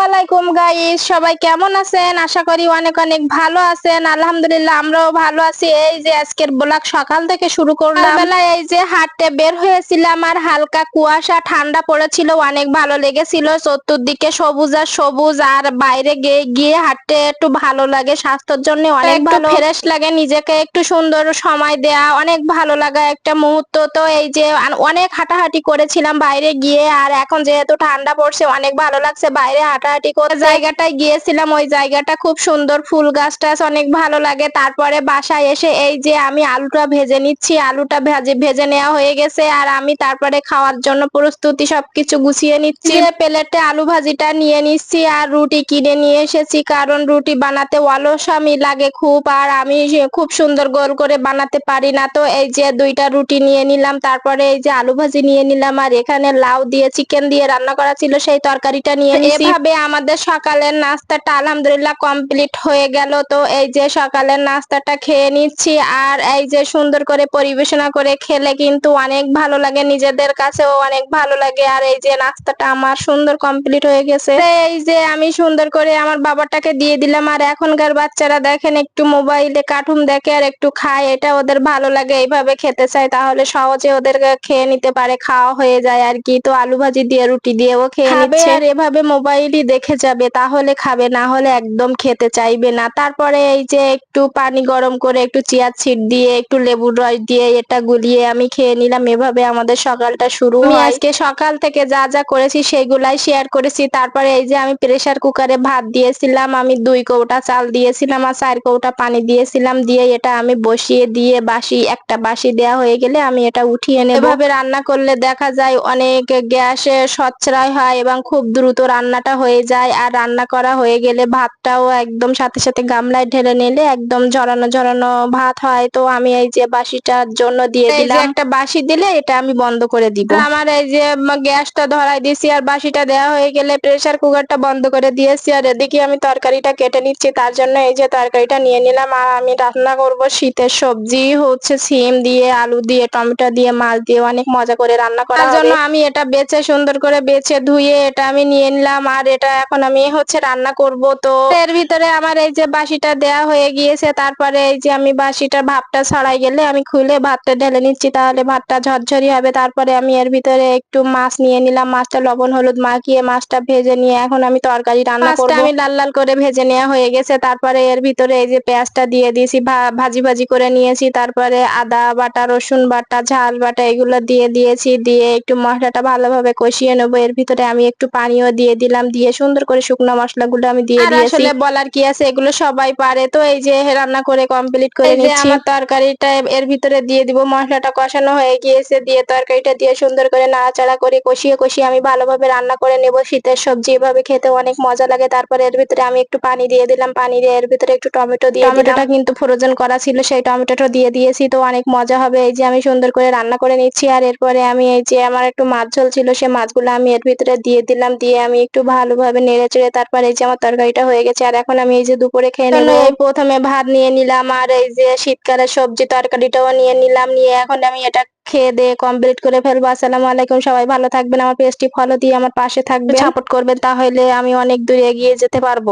আসসালামু আলাইকুম গাইস সবাই কেমন আছেন? আশা করি অনেক অনেক ভালো আছেন। আলহামদুলিল্লাহ আমরাও ভালো আছি। এই যে আজকের ব্লগ সকাল থেকে শুরু করলাম। বেলা এই যে হাঁটতে বের হয়েছিলাম আর হালকা কুয়াশা ঠান্ডা পড়েছিল অনেক ভালো লেগেছিল। চতুর্দিকে সবুজ আর সবুজ আর বাইরে গিয়ে গিয়ে হাঁটতে একটু ভালো লাগে স্বাস্থ্যের জন্য অনেক ভালো। ফ্রেশ লাগে নিজেকে একটু সুন্দর সময় দেয়া অনেক ভালো লাগা একটা মুহূর্ত। তো এই যে অনেক হাঁটাহাঁটি করেছিলাম বাইরে গিয়ে আর এখন যেহেতু ঠান্ডা পড়ছে অনেক ভালো লাগছে। বাইরে হাঁটাহাঁটি করে জায়গাটায় গিয়েছিলাম ওই জায়গাটা খুব সুন্দর ফুল গাছ টাছ অনেক ভালো লাগে। তারপরে বাসায় এসে এই যে আমি আলুটা ভেজে নিচ্ছি আলুটা ভেজে ভেজে নেওয়া হয়ে গেছে আর আমি তারপরে খাওয়ার জন্য প্রস্তুতি সবকিছু গুছিয়ে নিচ্ছি। প্লেটে আলু ভাজিটা নিয়ে নিচ্ছি আর রুটি কিনে নিয়ে এসেছি কারণ রুটি বানাতে অলস আমি লাগে খুব আর আমি খুব সুন্দর গোল করে বানাতে পারি না। তো এই যে দুইটা রুটি নিয়ে নিলাম তারপরে এই যে আলু ভাজি নিয়ে নিলাম আর এখানে লাউ দিয়ে চিকেন দিয়ে রান্না করা ছিল সেই তরকারিটা নিয়ে এভাবে আমাদের সকালের নাস্তাটা আলহামদুলিল্লাহ কমপ্লিট হয়ে গেল। তো এই যে সকালের নাস্তাটা খেয়ে নিচ্ছি আর এই যে সুন্দর করে পরিবেশনা করে খেলে কিন্তু অনেক ভালো লাগে নিজেদের কাছেও অনেক ভালো লাগে। আর এই যে নাস্তাটা আমার সুন্দর কমপ্লিট হয়ে গেছে। এই যে আমি সুন্দর করে আমার বাবাটাকে দিয়ে দিলাম আর এখনকার বাচ্চারা দেখেন একটু মোবাইলে কার্টুন দেখে আর একটু খায় এটা ওদের ভালো লাগে। এইভাবে খেতে চায় তাহলে সহজে ওদের খেয়ে নিতে পারে খাওয়া হয়ে যায় আর কি। তো আলু ভাজি দিয়ে রুটি দিয়েও খেয়ে নিচ্ছে। আর এভাবে মোবাইলই দেখে যাবে তাহলে খাবে না হলে একদম খেতে চাইবে না। তারপরে এই যে একটু পানি গরম করে একটু চিয়ার ছিট দিয়ে একটু লেবুর রস দিয়ে এটা গুলিয়ে আমি খেয়ে নিলাম। এভাবে আমাদের সকালটা শুরু হয়। আজকে সকাল থেকে যা যা করেছি সেগুলাই শেয়ার করেছি। তারপরে এই যে আমি প্রেসার কুকারে ভাত দিয়েছিলাম আমি দুই কৌটা চাল দিয়েছিলাম আর চার কৌটা পানি দিয়েছিলাম। দিয়ে এটা আমি বসিয়ে দিয়ে বাসি একটা বাসি দেওয়া হয়ে গেলে আমি এটা উঠিয়ে নেব। এভাবে রান্না করলে দেখা যায় অনেক গ্যাসে সচ্ছ্রয় হয় এবং খুব দ্রুত রান্নাটা হয়ে যায় আর রান্না করা হয়ে গেলে ভাতটাও একদম সাথে সাথে গামলায় ঢেলে নিলে একদম ঝরানো ঝরানো ভাত হয়। তো আমি এই যে বাসিটার জন্য দিয়ে দিলাম। একটা বাসি দিলে এটা আমি বন্ধ করে দিব। আমার এই যে গ্যাসটা ধরাই দিয়েছি আর বাসিটা দেওয়া হয়ে গেলে প্রেসার কুকারটা বন্ধ করে দিয়েছি। আর এদিকে আমি তরকারিটা কেটে নিচ্ছি। তার জন্য এই যে তরকারিটা নিয়ে নিলাম। আর আমি রান্না করব শীতের সবজি হচ্ছে সিম দিয়ে আলু দিয়ে টমেটো দিয়ে মাছ দিয়ে। অনেক মজা করে রান্না করার জন্য আমি এটা বেছে সুন্দর করে বেছে ধুয়ে এটা আমি নিয়ে নিলাম। আর এটা এখন আমি হচ্ছে রান্না করব তো এর ভিতরে আমার এই যে বাসিটা দেয়া হয়ে গিয়েছে তারপরে এই যে আমি বাসিটা ভাতটা ছড়াই গেলে আমি খুলে ভাতটা ঢেলে নিচ্ছি তাহলে ভাতটা ঝরঝরি হবে। তারপরে আমি এর ভিতরে একটু মাছ নিয়ে নিলাম মাছটা লবণ হলুদ মাখিয়ে মাছটা ভেজে নিয়ে এখন আমি তরকারি রান্না করব। আমি লাল লাল করে ভেজে নেওয়া হয়ে গেছে তারপরে এর ভিতরে এই যে পেঁয়াজটা দিয়ে দিয়েছি ভাজি ভাজি করে নিয়েছি তারপরে আদা বাটা রসুন বাটা ঝাল বাটা এগুলো দিয়ে দিয়েছি দিয়ে একটু মশলাটা ভালোভাবে কষিয়ে নেব। এর ভিতরে আমি একটু পানিও দিয়ে দিলাম দিয়ে সুন্দর করে শুকনো মশলাগুলো আমি দিয়ে দিয়েছি। আসলে বলার কি আছে? এগুলো সবাই পারে। তো এই যে রান্না করে কমপ্লিট করে নিচ্ছি। আমার তরকারিটা এর ভিতরে দিয়ে দিব। মশলাটা কষানো হয়ে গিয়েছে। দিয়ে তরকারিটা দিয়ে সুন্দর করে নাড়াচাড়া করে কষিয়ে কষিয়ে আমি ভালোভাবে রান্না করে নেব। শীতের সবজি এভাবে খেতে অনেক মজা লাগে। তারপরে এর ভিতরে আমি একটু পানি দিয়ে দিলাম। পানি দিয়ে এর ভিতরে একটু টমেটো দিয়ে টমেটোটা কিন্তু ফ্রোজেন করা ছিল। সেই টমেটোটা দিয়ে দিয়েছি। তো অনেক মজা হবে। এই যে আমি সুন্দর করে রান্না করে নিচ্ছি। আর এরপরে আমি এই যে আমার একটু মাছ ঝোল ছিল সেই মাছগুলো আমি এর ভিতরে দিয়ে দিলাম। দিয়ে আমি একটু ভালোভাবে নেড়ে চেড়ে তারপর এই যে আমার তরকারিটা হয়ে গেছে আর এখন আমি এই যে দুপুরে খেয়ে নিলাম এই প্রথমে ভাত নিয়ে নিলাম আর এই যে শীতকালের সবজি তরকারিটাও নিয়ে নিলাম নিয়ে এখন আমি এটা খেয়ে দিয়ে কমপ্লিট করে ফেলব। আসসালামু আলাইকুম সবাই ভালো থাকবেন আমার পেজটি ফলো দিয়ে আমার পাশে থাকবে সাপোর্ট করবেন তাহলে আমি অনেক দূরে এগিয়ে যেতে পারব।